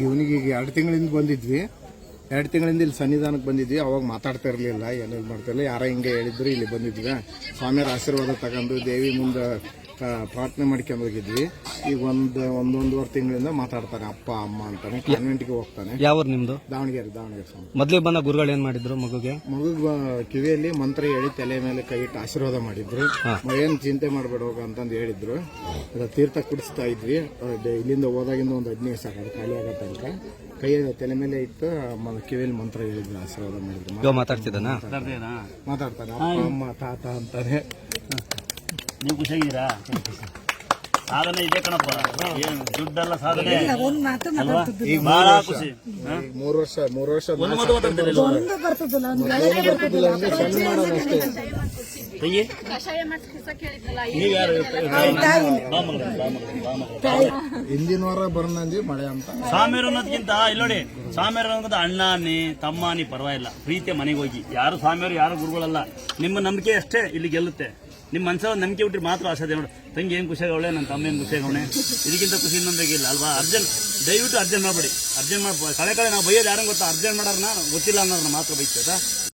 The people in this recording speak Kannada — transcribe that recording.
ಇವನಿಗೆ ಈಗ ಎರಡು ತಿಂಗಳಿಂದ ಬಂದಿದ್ವಿ. ಎರಡು ತಿಂಗಳಿಂದ ಇಲ್ಲಿ ಸನ್ನಿಧಾನಕ್ಕೆ ಬಂದಿದ್ವಿ. ಅವಾಗ ಮಾತಾಡ್ತಾ ಇರಲಿಲ್ಲ, ಏನೇನು ಮಾಡ್ತಾ ಇರಲಿಲ್ಲ. ಯಾರೋ ಹಿಂಗೆ ಹೇಳಿದ್ರು, ಇಲ್ಲಿ ಬಂದಿದ್ವಿ. ಸ್ವಾಮಿಯರ ಆಶೀರ್ವಾದ ತಗೊಂಡು ದೇವಿ ಮುಂದೆ ಪ್ರಾರ್ಥನೆ ಮಾಡ್ಕೊಂಡು ಹೋಗಿದ್ವಿ. ಈಗ ಒಂದು ಒಂದೊಂದುವರೆ ತಿಂಗಳಿಂದ ಮಾತಾಡ್ತಾನೆ ಅಪ್ಪ ಅಮ್ಮ ಅಂತಾನೆ. ಕಾನ್ವೆಂಟ್ಗೆ ಹೋಗ್ತಾನೆ. ಯಾವ ನಿಮ್ದು? ದಾವಣಗೆರೆ ದಾವಣಗೆರೆ ಸ್ವಾಮಿ. ಮೊದ್ಲಿಗೆ ಬಂದ ಗುರುಗಳು ಏನ್ ಮಾಡಿದ್ರು ಮಗುಗೆ? ಮಗುಗೆ ಕಿವಿಯಲ್ಲಿ ಮಂತ್ರ ಹೇಳಿ ತಲೆ ಮೇಲೆ ಕೈ ಇಟ್ಟು ಆಶೀರ್ವಾದ ಮಾಡಿದ್ರು. ಏನ್ ಚಿಂತೆ ಮಾಡಬೇಡ ಹೋಗ ಅಂತಂದು ಹೇಳಿದ್ರು. ಅದ ತೀರ್ಥ ಕುಡಿಸ್ತಾ ಇದ್ವಿ. ಇಲ್ಲಿಂದ ಹೋದಾಗಿಂದ ಒಂದು ಹದಿನೈದು ಸಾಕು ಅದು ಖಾಲಿ ಆಗೋ ತನಕ. ಕೈ ತಲೆ ಮೇಲೆ ಇಟ್ಟು ಕಿವಿಯಲ್ಲಿ ಮಂತ್ರ ಹೇಳಿದ್ರು ಆಶೀರ್ವಾದ ಮಾಡಿದ್ರು. ಮಾತಾಡ್ತಿದ್ದಾನ? ಮಾತಾಡ್ತಾನೆ. ಅಪ್ಪ ಅಮ್ಮ ತಾತ ಅಂತಾನೆ. ನೀವು ಖುಷಿಯಾಗಿದ್ದೀರಾ ಸಾಧನೆ ಇದೆ ಕಣಪ್ಪ. ಏನು ದುಡ್ಡೆಲ್ಲ ಸಾಧನೆ. ಒಂದ್ ಮಾತು ಮಾತಾಡ್ತಿದ್ದು ಈಗ ಬಹಳ ಖುಷಿ. ಮೂರು ವರ್ಷ ಮೂರು ವರ್ಷ ಒಂದು ಮಾತು ಮಾತಾಡ್ತಿರಲಿಲ್ಲ ತಂಗಿ. ಹಿಂದಿನ ವಾರ ಬರ್ನಂದಿ ಮಳೆ ಅಂತ. ಸ್ವಾಮಿಯರು ಅನ್ನೋದಕ್ಕಿಂತ ಇಲ್ಲಿ ನೋಡಿ ಅನ್ನೋದ್ ಅನ್ನೋದು ಅಣ್ಣ ನೀ ತಮ್ಮ ನೀ ಪರವಾಗಿಲ್ಲ. ಪ್ರೀತಿ ಮನೆಗೆ ಹೋಗಿ. ಯಾರು ಸ್ವಾಮಿಯವರು ಯಾರು ಗುರುಗಳಲ್ಲ. ನಿಮ್ಮ ನಂಬಿಕೆ ಅಷ್ಟೇ ಇಲ್ಲಿ ಗೆಲ್ಲುತ್ತೆ. ನಿಮ್ಮ ಮನಸ್ಸಲ್ಲಿ ನಂಬಿಕೆ ಬಿಟ್ಟರೆ ಮಾತ್ರ ಆಸೆ ನೋಡಿ. ತಂಗಿ ಏನು ಖುಷಿಯಾಗವಳೆ ನನ್ನ ತಮ್ಮ ಏನು ಖುಷಿಯಾಗವಣೆ ಇದಕ್ಕಿಂತ ಖುಷಿ ಇನ್ನೊಂದಾಗಿಲ್ಲ ಅಲ್ವಾ? ಅರ್ಜೆಂಟ್, ದಯವಿಟ್ಟು ಅರ್ಜೆಂಟ್ ಮಾಡಬೇಡಿ. ಅರ್ಜೆಂಟ್ ಮಾಡಿ ಕಳೆ ಕಳೆ, ನಾವು ಬೈಯೋದು ಯಾರಂಗೆ ಗೊತ್ತಾ? ಅರ್ಜೆಂಟ್ ಮಾಡೋರ್ನ ಗೊತ್ತಿಲ್ಲ ಅನ್ನೋರ್ನ ಮಾತ್ರ ಬೈತೈತಾ